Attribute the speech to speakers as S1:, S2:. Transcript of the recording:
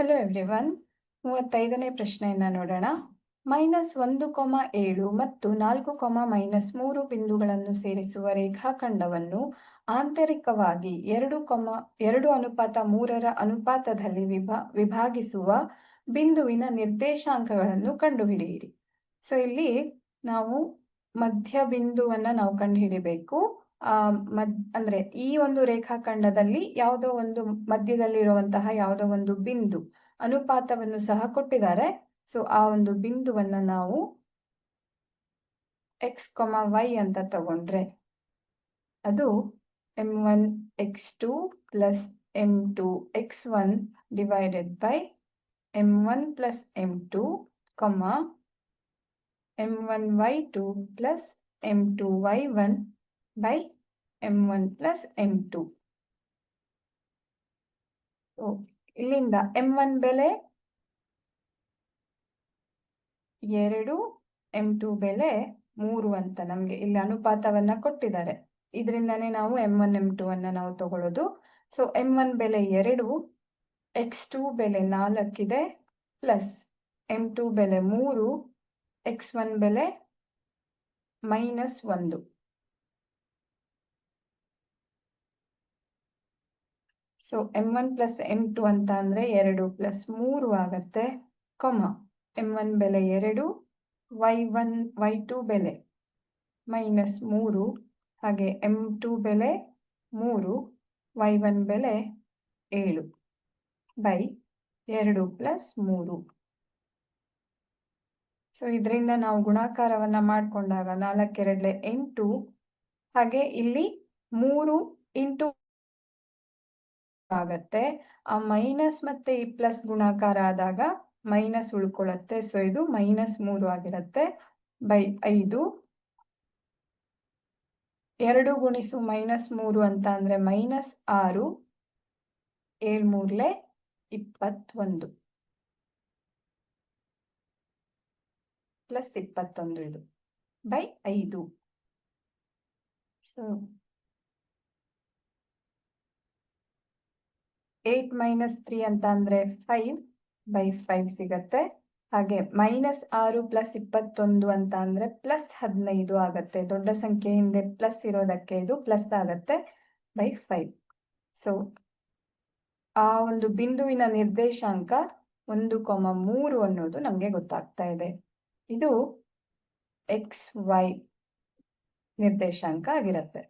S1: Hello everyone ಮೂವತ್ತೈದನೇ ಪ್ರಶ್ನೆಯನ್ನ ನೋಡೋಣ. ಮೈನಸ್ ಒಂದು ಕೊಮ ಏಳು ಮತ್ತು ನಾಲ್ಕು ಕೊಮ ಮೈನಸ್ ಮೂರು ಬಿಂದುಗಳನ್ನು ಸೇರಿಸುವ ರೇಖಾಖಂಡವನ್ನು ಆಂತರಿಕವಾಗಿ ಎರಡು ಕೊಮ, ಎರಡು ಅನುಪಾತ ಮೂರರ ಅನುಪಾತದಲ್ಲಿ ವಿಭಾ, ವಿಭಾಗಿಸುವ ಬಿಂದುವಿನ ನಿರ್ದೇಶಾಂಕಗಳನ್ನು ಕಂಡುಹಿಡಿಯಿರಿ. ಸೊ ಇಲ್ಲಿ ನಾವು ಮಧ್ಯ ಬಿಂದುವನ್ನ ನಾವು ಕಂಡುಹಿಡಿಬೇಕು. ಮದ್, ಅಂದ್ರೆ ಈ ಒಂದು ರೇಖಾಖಂಡದಲ್ಲಿ ಯಾವುದೋ ಒಂದು ಮಧ್ಯದಲ್ಲಿರುವಂತಹ ಯಾವುದೋ ಒಂದು ಬಿಂದು ಅನುಪಾತವನ್ನು ಸಹ ಕೊಟ್ಟಿದ್ದಾರೆ. ಸೊ ಆ ಒಂದು ಬಿಂದುವನ್ನ ನಾವು ಎಕ್ಸ್ ಕೊಮ ವೈ ಅಂತ ತಗೊಂಡ್ರೆ ಅದು M one X two plus M two X one divided by M one plus M two comma M one Y two plus M two Y one M one plus M two ಇಲ್ಲಿಂದ M one ಬೆಲೆ ಎರಡು M two ಬೆಲೆ ಮೂರು ಅಂತ ನಮ್ಗೆ ಇಲ್ಲಿ ಅನುಪಾತವನ್ನ ಕೊಟ್ಟಿದ್ದಾರೆ. ಇದರಿಂದಾನೇ ನಾವು ಎಂ ಒನ್ ಎಂ ಟು ಅನ್ನ ನಾವು ತಗೊಳ್ಳೋದು. ಸೊ ಎಂ ಒನ್ ಬೆಲೆ ಎರಡು ಎಕ್ಸ್ ಟು ಬೆಲೆ ನಾಲ್ಕಿದೆ ಪ್ಲಸ್ ಎಂ ಟು ಬೆಲೆ ಮೂರು ಎಕ್ಸ್ ಒನ್ ಬೆಲೆ ಮೈನಸ್ ಒಂದು. So M one plus M two ಅಂತ ಅಂದರೆ ಎರಡು ಪ್ಲಸ್ ಮೂರು ಆಗತ್ತೆ ಕೊಮ ಎಂ ಒನ್ ಬೆಲೆ ಎರಡು ವೈ ಒನ್ ವೈ ಟು ಬೆಲೆ ಮೈನಸ್ ಮೂರು, ಹಾಗೆ ಎಂ ಟು ಬೆಲೆ ಮೂರು ವೈ ಒನ್ ಬೆಲೆ ಏಳು ಬೈ ಎರಡು ಪ್ಲಸ್ ಮೂರು. ಸೊ ಇದರಿಂದ ನಾವು ಗುಣಾಕಾರವನ್ನ ಮಾಡಿಕೊಂಡಾಗ ನಾಲ್ಕೆರಡಲೆ ಎಂಟು, ಹಾಗೆ ಇಲ್ಲಿ ಮೂರು ಇಂಟು ಆಗತ್ತೆ. ಆ ಮೈನಸ್ ಮತ್ತೆ ಈ ಪ್ಲಸ್ ಗುಣಾಕಾರ ಆದಾಗ ಮೈನಸ್ ಉಳ್ಕೊಳ್ಳುತ್ತೆ. ಸೊ ಇದು ಮೈನಸ್ ಮೂರು ಆಗಿರುತ್ತೆ ಬೈ ಐದು. ಎರಡು ಗುಣಿಸು ಮೈನಸ್ ಮೂರು ಅಂತ ಅಂದ್ರೆ ಮೈನಸ್ ಆರು ಏಳ್ಮೂರ್ಲೆ ಇಪ್ಪತ್ತೊಂದು. ಪ್ಲಸ್ ಇಪ್ಪತ್ತೊಂದು ಇದು ಬೈ ಐದು. ಸೊ ಏಟ್ ಮೈನಸ್ ತ್ರೀ ಅಂತ ಅಂದ್ರೆ ಫೈವ್ ಬೈ ಫೈವ್ ಸಿಗತ್ತೆ. ಹಾಗೆ ಮೈನಸ್ ಆರು ಪ್ಲಸ್ ಇಪ್ಪತ್ತೊಂದು ಅಂತ ಅಂದ್ರೆ ಪ್ಲಸ್ ಹದಿನೈದು ಆಗತ್ತೆ. ದೊಡ್ಡ ಸಂಖ್ಯೆ ಹಿಂದೆ ಪ್ಲಸ್ ಇರೋದಕ್ಕೆ ಇದು ಪ್ಲಸ್ ಆಗತ್ತೆ ಬೈ ಫೈವ್ ಸೊ ಆ ಒಂದು ಬಿಂದುವಿನ ನಿರ್ದೇಶಾಂಕ ಒಂದು ಕೊಮ ಮೂರು ಅನ್ನೋದು ನಮಗೆ ಗೊತ್ತಾಗ್ತಾ ಇದೆ. ಇದು ಎಕ್ಸ್ ವೈ ನಿರ್ದೇಶಾಂಕ ಆಗಿರುತ್ತೆ.